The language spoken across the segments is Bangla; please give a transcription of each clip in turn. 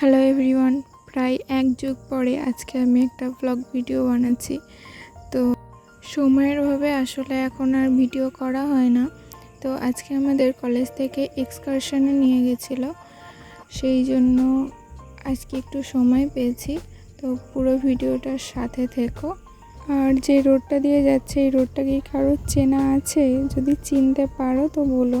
হ্যালো এভরিওয়ান, প্রায় এক যুগ পরে আজকে আমি একটা ব্লগ ভিডিও বানাচ্ছি। তো সময়ের অভাবে আসলে এখন আর ভিডিও করা হয় না। তো আজকে আমাদের কলেজ থেকে এক্সকারশনে নিয়ে গেছিল। সেই জন্য আজকে একটু সময় পেয়েছি। তো পুরো ভিডিওটার সাথে থেকো। আর যে রোডটা দিয়ে যাচ্ছে, এই রোডটা কি কারও চেনা আছে? যদি চিনতে পারো তো বলো।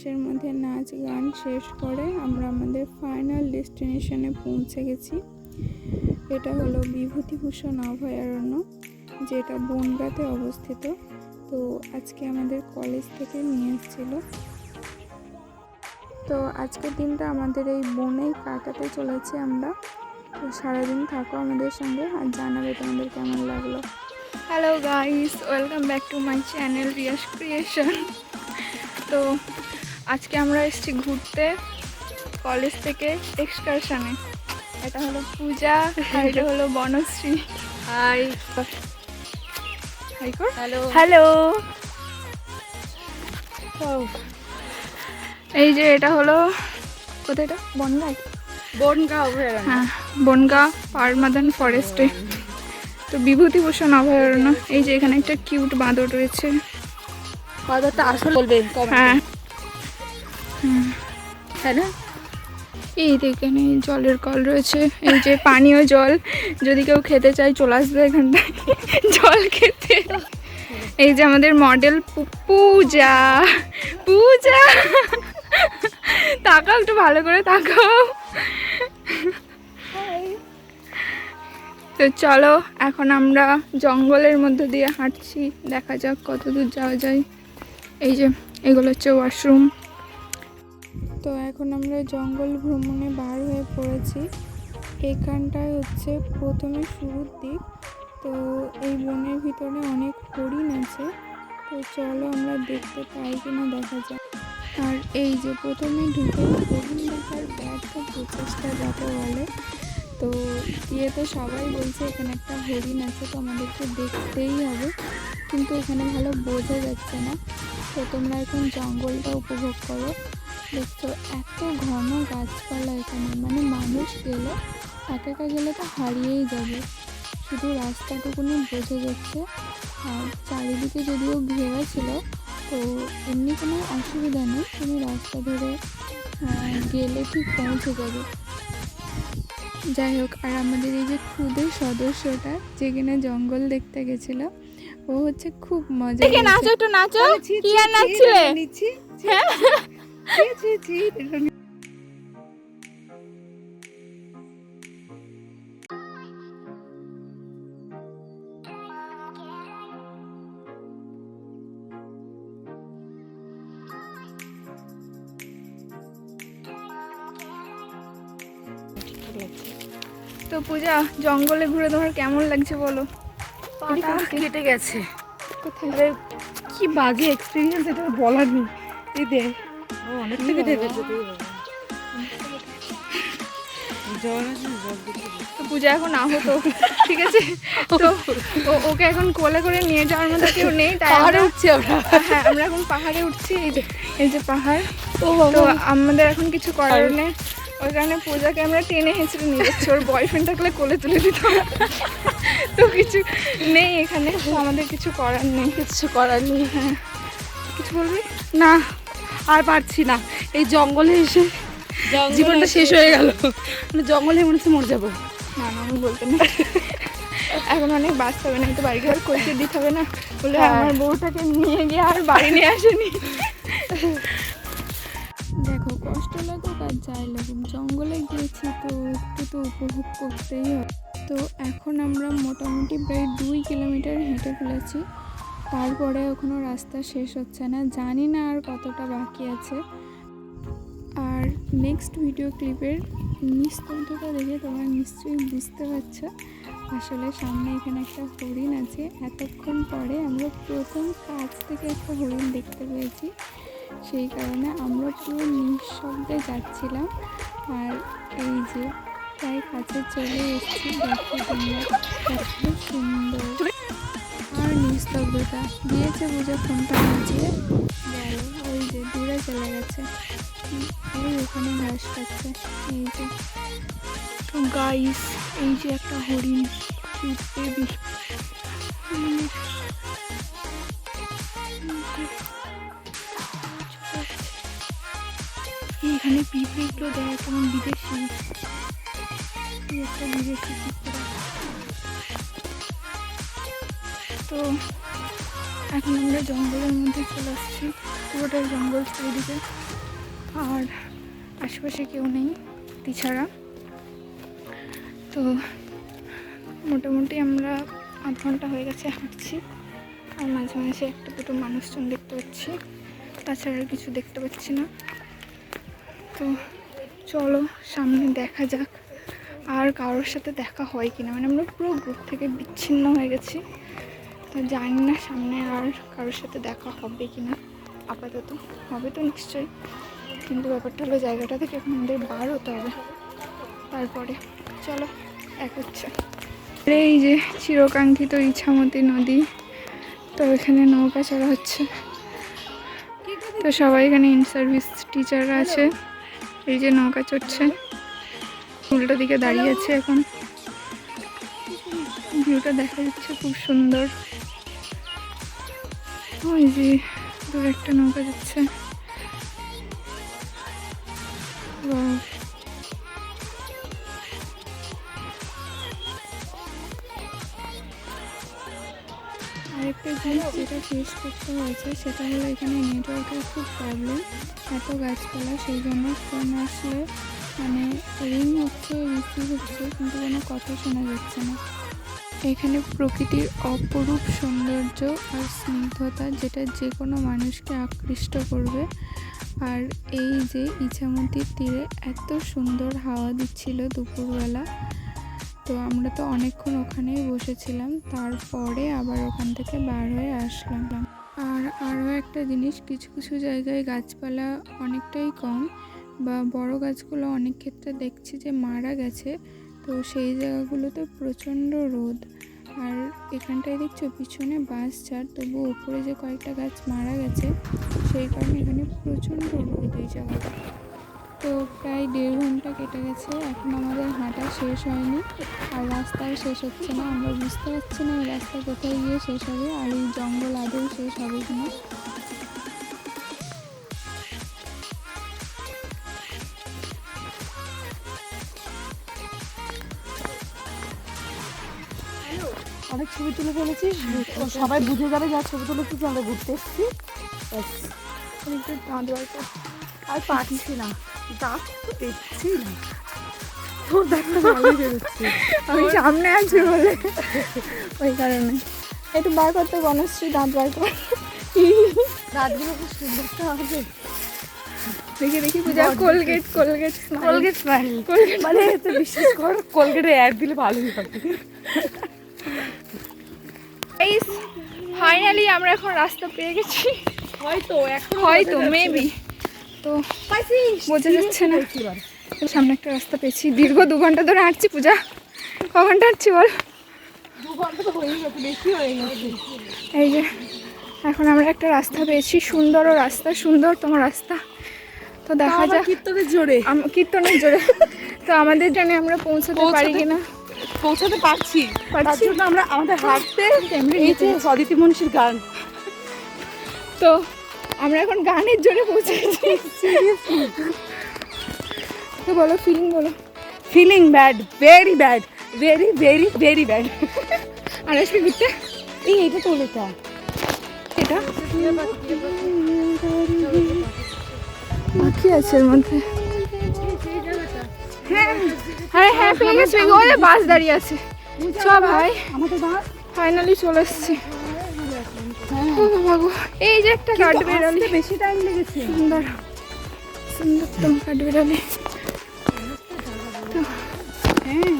যে বাসের মধ্যে নাচ গান শেষ করে আমরা আমাদের ফাইনাল ডেস্টিনেশনে পৌঁছে গেছি। এটা হলো বিভূতিভূষণ অভয়ারণ্য, যেটা বনগাঁতে অবস্থিত। তো আজকে আমাদের কলেজ থেকে নিয়ে এসেছিল। তো আজকের দিনটা আমাদের এই বনেই কাটাতে চলেছি আমরা। তো সারাদিন থাকো আমাদের সঙ্গে আর জানাবে তোমাদের কেমন লাগল। Hello guys welcome back to my channel Riya's creation তো আজকে আমরা এসেছি ঘুরতে কলেজ থেকে এক্সকারশনে। এটা হলো পূজা আর এটা হলো বনশ্রী। হাই। হ্যালো। হ্যালো। এই যে এটা হলো কোথায় এটা? বনগাঁ বনগাঁও অভয়ারণ্য। হ্যাঁ বনগাঁ পারমাদান ফরেস্টে তো বিভূতিভূষণ অভয়ারণ্য। এই যে এখানে একটা কিউট বাঁদর রয়েছে। কথাটা আসলে বলবে হ্যাঁ তাই না? এই এখানে জলের কল রয়েছে, এই যে পানীয় জল। যদি কেউ খেতে চায়, চলে আসবে এখানটায় জল খেতে। এই যে আমাদের মডেল পূজা। পূজা। তাকাও একটু ভালো করে তাকাও। তো চলো, এখন আমরা জঙ্গলের মধ্যে দিয়ে হাঁটছি। দেখা যাক কত দূর যাওয়া যায়। এই যে, এগুলো হচ্ছে ওয়াশরুম তো এখন আমরা জঙ্গল ভ্রমণে বার হয়ে পড়েছি। এখানটায় হচ্ছে প্রথমে শুরুর দিক। তো এই বনের ভিতরে অনেক হরিণ আছে। তো চলো আমরা দেখতে পাই কিনা দেখা যাক। আর এই যে প্রথমে ঢুকে হরিণ দেখার ব্যর্থ প্রচেষ্টা যাকে বলে। তো গিয়ে তো সবাই বলছে এখানে একটা হরিণ আছে, তো আমাদেরকে দেখতেই হবে। কিন্তু এখানে ভালো বোঝা যাচ্ছে না। তো তোমরা এখন জঙ্গলটা উপভোগ করো। দেখছ এত ঘন গাছপালা এখানে। মানে মানুষ গেলে একা একা গেলে তো হারিয়েই যাবে। শুধু রাস্তাটুকুনি বোঝা যাচ্ছে। আর চারিদিকে যদিও ঘেরা ছিল তো এমনি কোনো অসুবিধা নেই। তুমি রাস্তা ধরে গেলে ঠিক পৌঁছে যাবে। যাই হোক আর আমাদের এই যে খুদে সদস্যটা যে কিনা জঙ্গল দেখতে গেছিল ও হচ্ছে খুব মজা নাচো। একটু নাচো। কি আর নাচছিলে? হ্যাঁ? তো পূজা জঙ্গলে ঘুরে তোমার কেমন লাগছে বলো? পাটা কেটে গেছে। কোথায়? কি বাজে এক্সপিরিয়েন্স এটা বলার নেই। এই দে অনেক কেটে তো পূজা এখন আহত ঠিক আছে? তো ওকে এখন কোলে করে নিয়ে যাওয়ার মতো কেউ নেই তাই পাহাড়ে উঠছি আমরা। হ্যাঁ আমরা এখন পাহাড়ে উঠছি এই যে এই যে পাহাড়। তো আমাদের এখন কিছু করার নেই। ওই কারণে পূজাকে আমরা টেনে হেঁচড়ে নিয়ে যাচ্ছি ওর বয়ফ্রেন্ড থাকলে কোলে তুলে দিত তো কিছু নেই এখানে আমাদের কিছু করার নেই। কিছু করার নেই হ্যাঁ। কিছু বলবি? না। আর পারছি না। এই জঙ্গলে এসে জীবনটা শেষ হয়ে গেল। মানে জঙ্গলে মনে হচ্ছে মরে যাব। না না আমি বলতে না। এখন অনেক বাঁচতে হবে না তো বাড়ি ঘর কইতে দিতে হবে না। বলে হ্যাঁ। আমার বউটাকে নিয়ে গিয়ে আর বাড়ি নিয়ে আসেনি। দেখো কষ্ট লাগুক আর যাই লাগুক জঙ্গলে গিয়েছি তো একটু তো উপভোগ করতেই হবে। তো এখন আমরা মোটামুটি প্রায় দুই কিলোমিটার হেঁটে ফেলেছি। তারপরে ওখানে রাস্তা শেষ হচ্ছে না। জানি না আর কতটা বাকি আছে। আর নেক্সট ভিডিও ক্লিপের নিস্তব্ধতা দেখে তোমরা নিশ্চয়ই বুঝতে পারছ। আসলে সামনে এখানে একটা হরিণ আছে। এতক্ষণ পরে আমরা প্রথম কাছ থেকে একটা হরিণ দেখতে পেয়েছি। সেই কারণে আমরা পুরো নিঃশব্দে যাচ্ছিলাম। আর এই যে প্রায় কাছে চলে এসেছি, দেখো তোমরা কত সুন্দর। নিস্তব্ধতা দিয়েছে বুঝে ফোনটা নাচিয়ে গেল ওই যে দূরে চলে গেছে। ওই ওখানে ঘাস খাচ্ছে। এই যে। গাইস এই যে একটা হরিণ। এখানে পিঁপড়েগুলো দেয়, কেমন বিদেশি। একটা বিদেশি তো এখন আমরা জঙ্গলের মধ্যে চলে আসছি। পুরোটাই জঙ্গল চারিদিকে। আর আশেপাশে কেউ নেই ছাড়া তো মোটামুটি আমরা আধ ঘণ্টা হয়ে গেছে হাঁটছি। আর মাঝে মাঝে একটা দুটো মানুষজন দেখতে পাচ্ছি। তাছাড়া আর কিছু দেখতে পাচ্ছি না। তো চলো, সামনে দেখা যাক। আর কারোর সাথে দেখা হয় কিনা। মানে আমরা পুরো গ্রুপ থেকে বিচ্ছিন্ন হয়ে গেছি। তো জানি না সামনে আর কারোর সাথে দেখা হবে কি না। আপাতত হবে তো নিশ্চয়ই। কিন্তু ব্যাপারটা হলো জায়গাটা থেকে এখন আমাদের বার হতে হবে। তারপরে চলো, এক হচ্ছে। এই যে চিরকাঙ্ক্ষিত ইছামতি নদী, তো এখানে নৌকা চলা হচ্ছে। তো সবাই এখানে ইন সার্ভিস টিচাররা আছে। এই যে নৌকা চড়ছে। উল্টো দিকে দাঁড়িয়ে আছে এখন। ভিউটা দেখা যাচ্ছে খুব সুন্দর। ওই যে দূরে একটা নৌকা যাচ্ছে। আরেকটা জিনিস যেটা ফেস করতে হয়েছে সেটা হলো এখানে নেটওয়ার্কের খুব প্রবলেম এত গাছপালা সেই জন্য ফোন আসলে মানে রিং হচ্ছে রিসিভ হচ্ছে কিন্তু কোনো কথা শোনা যাচ্ছে না। এখানে প্রকৃতির অপরূপ সৌন্দর্য আর স্নিগ্ধতা যেটা যে কোনো মানুষকে আকৃষ্ট করবে। আর এই যে ইছামতির তীরে এত সুন্দর হাওয়া দিচ্ছিল দুপুরবেলা, তো আমরা তো অনেকক্ষণ ওখানেই বসেছিলাম, তারপরে আবার ওখান থেকে বার হয়ে আসলাম। আর আরও একটা জিনিস, কিছু কিছু জায়গায় গাছপালা অনেকটাই কম, বা বড় গাছগুলো অনেক ক্ষেত্রে দেখছি যে মারা গেছে তো সেই জায়গাগুলোতে প্রচণ্ড রোদ। আর এখানটায় দেখছ পিছনে বাঁশ ঝাড় তবু উপরে যে কয়েকটা গাছ মারা গেছে, সেই কারণে এখানে প্রচণ্ড রোদ এই জায়গাটা। তো প্রায় দেড় ঘণ্টা কেটে গেছে, এখন আমাদের হাঁটা শেষ হয়নি। আর রাস্তায় শেষ হচ্ছে না, আমরা বুঝতে পারছি না এই রাস্তা কোথায় গিয়ে শেষ হবে, আর এই জঙ্গল আদৌ শেষ হবে কিনা। অনেক ছবি তুলে ফেলেছিস। সবাই বুঝে যাবে যা ছবি তুলেছি যে আমরা ঘুরতে এসেছি। একটু আর পারছি না। দাঁত তো দেখছি না তোর দাঁতটা ভালোই বেরোচ্ছে। আমি সামনে আছি বলে। ওই কারণে। একটু বার করতে বনশ্রী দাঁত বার কর। দাঁতগুলো খুব সুন্দর তো হবে। দেখি দেখি পূজা কোলগেট কোলগেট কোলগেট মানে বিশ্বাস কর কোলগেটে অ্যাড দিলে ভালোই হবে। ফাইনালি আমরা এখন রাস্তা পেয়ে গেছি। হয়তো এখন হয়তো মেবি তো পাইছি। বোঝা যাচ্ছে না। সামনে একটা রাস্তা পেয়েছি। দীর্ঘ দু ঘণ্টা ধরে হাঁটছি পূজা। ক ঘণ্টা হাঁটছি বল? দু ঘণ্টা তো গেছে বেশি গেছে। এই যে এখন আমরা একটা রাস্তা পেয়েছি সুন্দরও রাস্তা সুন্দর তোমার রাস্তা। তো দেখা যাক। কীর্তনের জোরে। কীর্তনের জোরে। তো আমাদের জানে আমরা পৌঁছাতে পারি কিনা। পৌঁছাতে পারছি। তার জন্য আমরা আমাদের হাঁটতে এই যে সদিতি মনীষীর গান। তো আমরা এখন গানের জোরে পৌঁছেছি তো বলো ফিলিং বলো। Feeling bad very bad very very very bad আর আসবি ঘুরতে? এই এটা তো এটা এটা? কি আছে এর মধ্যে। আরে হ্যাঁ পেয়ে গেছি ওদের বাস দাঁড়িয়ে আছে। চ ভাই ফাইনালি চলে এসছি। এই যে একটা কাঠ কাঠবিড়ালি। বেশি টাইম লেগেছে। সুন্দর সুন্দর তো কাঠবিড়ালি। হ্যাঁ।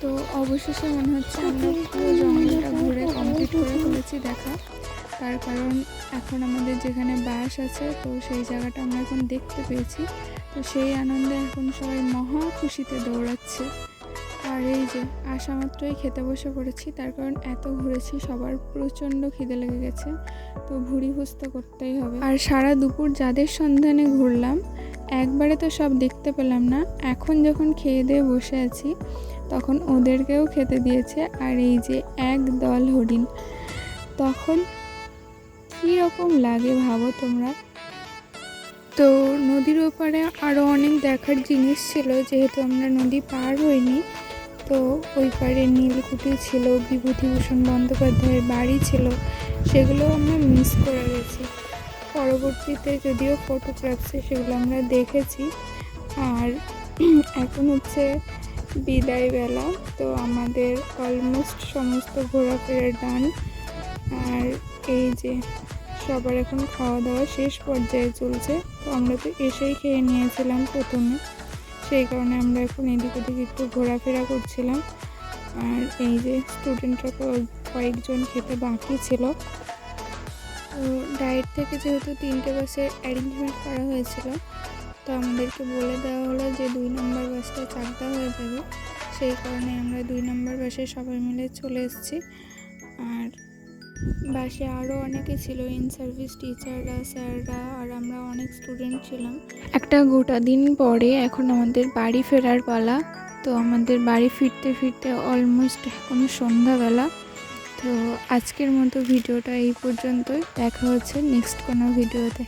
তো অবশেষে মনে হচ্ছে আমরা পুরো জঙ্গলটা ঘুরে কমপ্লিট করে ফেলেছি দেখা তার কারণ এখন আমাদের যেখানে বাস আছে তো সেই জায়গাটা আমরা এখন দেখতে পেয়েছি। তো সেই আনন্দে এখন সবাই মহা খুশিতে দৌড়াচ্ছে। আর এই যে আসা মাত্রই খেতে বসে পড়েছি, তার কারণ এত ঘুরেছি, সবার প্রচণ্ড খিদে লেগে গেছে, তো ভুড়ি হুস্তা করতেই হবে। আর সারা দুপুর যাদের সন্ধানে ঘুরলাম, একবারে তো সব দেখতে পেলাম না, এখন যখন খেয়ে দিয়ে বসে আছি, তখন ওদেরকেও খেতে দিয়েছে, আর এই যে এক দল হরিণ। তখন কী রকম লাগে ভাবো তোমরা? তো নদীর ওপারে আরও অনেক দেখার জিনিস ছিল, যেহেতু আমরা নদী পার হইনি। তো ওই পারে নীলকুঠি ছিল, বিভূতিভূষণ বন্দ্যোপাধ্যায়ের বাড়ি ছিল, সেগুলো আমরা মিস করে গেছি। পরবর্তীতে যদিও ফটো ফটোগ্রাফসে সেগুলো আমরা দেখেছি। আর এখন হচ্ছে বিদায় বেলা, তো আমাদের অলমোস্ট সমস্ত ঘোরাফেরার ডান আর এই যে সবার এখন খাওয়া দাওয়া শেষ পর্যায়ে চলছে। তো আমরা তো এসেই খেয়ে নিয়েছিলাম প্রথমে। সেই কারণে আমরা এখন এদিক ওদিক একটু ঘোরাফেরা করছিলাম। আর এই যে স্টুডেন্টরা কয়েকজন খেতে বাকি ছিল। তো ডায়েট থেকে যেহেতু তিনটে বাসের অ্যারেঞ্জমেন্ট করা হয়েছিল, তো আমাদেরকে বলে দেওয়া হলো যে দুই নম্বর বাসটা চাকদা হয়ে যাবে। সেই কারণে আমরা দুই নম্বর বাসে সবাই মিলে চলে এসেছি। আর বাসে আরও অনেকে ছিল ইন সার্ভিস টিচাররা স্যাররা, আর আমরা অনেক স্টুডেন্ট ছিলাম। একটা গোটা দিন পরে এখন আমাদের বাড়ি ফেরার পালা। তো আমাদের বাড়ি ফিরতে ফিরতে অলমোস্ট এখন সন্ধ্যাবেলা। তো আজকের মতো ভিডিওটা এই পর্যন্তই। দেখা হচ্ছে নেক্সট কোনো ভিডিওতে।